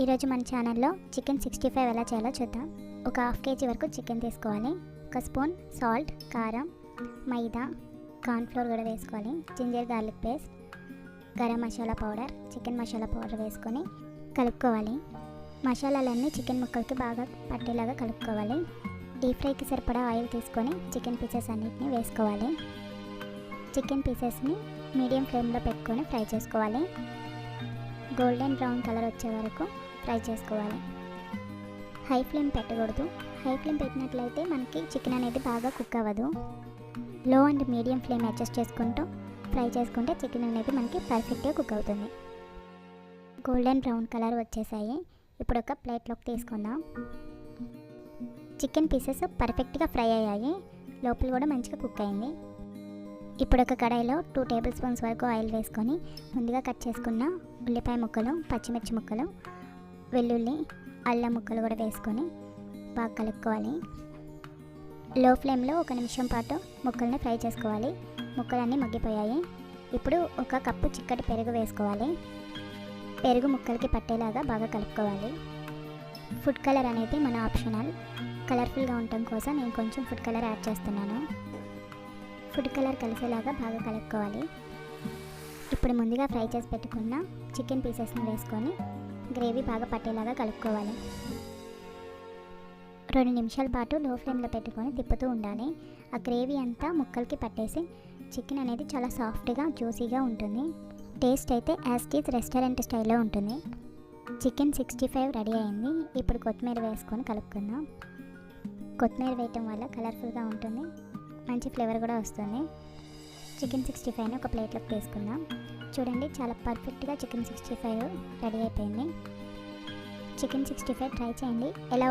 ఈరోజు మన ఛానల్లో చికెన్ సిక్స్టీ ఫైవ్ ఎలా చేయాలో చూద్దాం. ఒక హాఫ్ కేజీ వరకు చికెన్ తీసుకోవాలి. ఒక స్పూన్ సాల్ట్ కారం మైదా కార్న్ఫ్లోర్ కూడా వేసుకోవాలి. Ginger garlic paste garam masala powder chicken masala powder వేసుకొని కలుపుకోవాలి. మసాలాలన్నీ చికెన్ ముక్కలకి బాగా పట్టేలాగా కలుపుకోవాలి. డీప్ ఫ్రైకి సరిపడా ఆయిల్ తీసుకొని చికెన్ పీసెస్ అన్నిటిని వేసుకోవాలి. చికెన్ పీసెస్ని మీడియం ఫ్లేమ్లో పెట్టుకొని ఫ్రై చేసుకోవాలి. గోల్డెన్ బ్రౌన్ కలర్ వచ్చే వరకు ఫ్రై చేసుకోవాలి. హై ఫ్లేమ్ పెట్టకూడదు. హై ఫ్లేమ్ పెట్టినట్లయితే మనకి చికెన్ అనేది బాగా కుక్ అవ్వదు. Low and medium flame adjust చేసుకుంటూ ఫ్రై చేసుకుంటే చికెన్ అనేది మనకి పర్ఫెక్ట్గా కుక్ అవుతుంది. గోల్డెన్ బ్రౌన్ కలర్ వచ్చేసాయి. ఇప్పుడు ఒక ప్లేట్లోకి తీసుకుందాం. చికెన్ పీసెస్ పర్ఫెక్ట్గా ఫ్రై అయ్యాయి. లోపల కూడా మంచిగా కుక్ అయింది. ఇప్పుడు ఒక కడాయిలో టూ టేబుల్ స్పూన్స్ వరకు ఆయిల్ వేసుకొని ముందుగా కట్ చేసుకున్న ఉల్లిపాయ ముక్కలు పచ్చిమిర్చి ముక్కలు వెల్లుల్లి అల్లం ముక్కలు కూడా వేసుకొని బాగా కలుపుకోవాలి. లో ఫ్లేమ్లో ఒక నిమిషం పాటు ముక్కల్ని ఫ్రై చేసుకోవాలి. ముక్కలన్నీ మగ్గిపోయాయి. ఇప్పుడు ఒక కప్పు చిక్కటి పెరుగు వేసుకోవాలి. పెరుగు ముక్కలకి పట్టేలాగా బాగా కలుపుకోవాలి. ఫుడ్ కలర్ అనేది మన ఆప్షనల్. కలర్ఫుల్గా ఉండటం కోసం నేను కొంచెం ఫుడ్ కలర్ యాడ్ చేస్తున్నాను. ఫుడ్ కలర్ కలిసేలాగా బాగా కలుపుకోవాలి. ఇప్పుడు ముందుగా ఫ్రై చేసి పెట్టుకున్న చికెన్ పీసెస్ని వేసుకొని గ్రేవీ బాగా పట్టేలాగా కలుపుకోవాలి. రెండు నిమిషాల పాటు లో ఫ్లేమ్లో పెట్టుకొని తిప్పుతూ ఉండాలి. ఆ గ్రేవీ అంతా ముక్కలకి పట్టేసి చికెన్ అనేది చాలా సాఫ్ట్గా జ్యూసీగా ఉంటుంది. టేస్ట్ అయితే యాస్టీస్ రెస్టారెంట్ స్టైల్లో ఉంటుంది. చికెన్ సిక్స్టీ ఫైవ్ రెడీ అయింది. ఇప్పుడు కొత్తిమీర వేసుకొని కలుపుకుందాం. కొత్తిమీర వేయటం వల్ల కలర్ఫుల్గా ఉంటుంది. మంచి ఫ్లేవర్ కూడా వస్తుంది. చికెన్ సిక్స్టీ ఫైవ్ని ఒక ప్లేట్లోకి తీసుకుందాం. చూడండి చాలా పర్ఫెక్ట్గా చికెన్ సిక్స్టీ ఫైవ్ రెడీ అయిపోయింది. చికెన్ సిక్స్టీ ఫైవ్ ట్రై చేయండి. ఎలా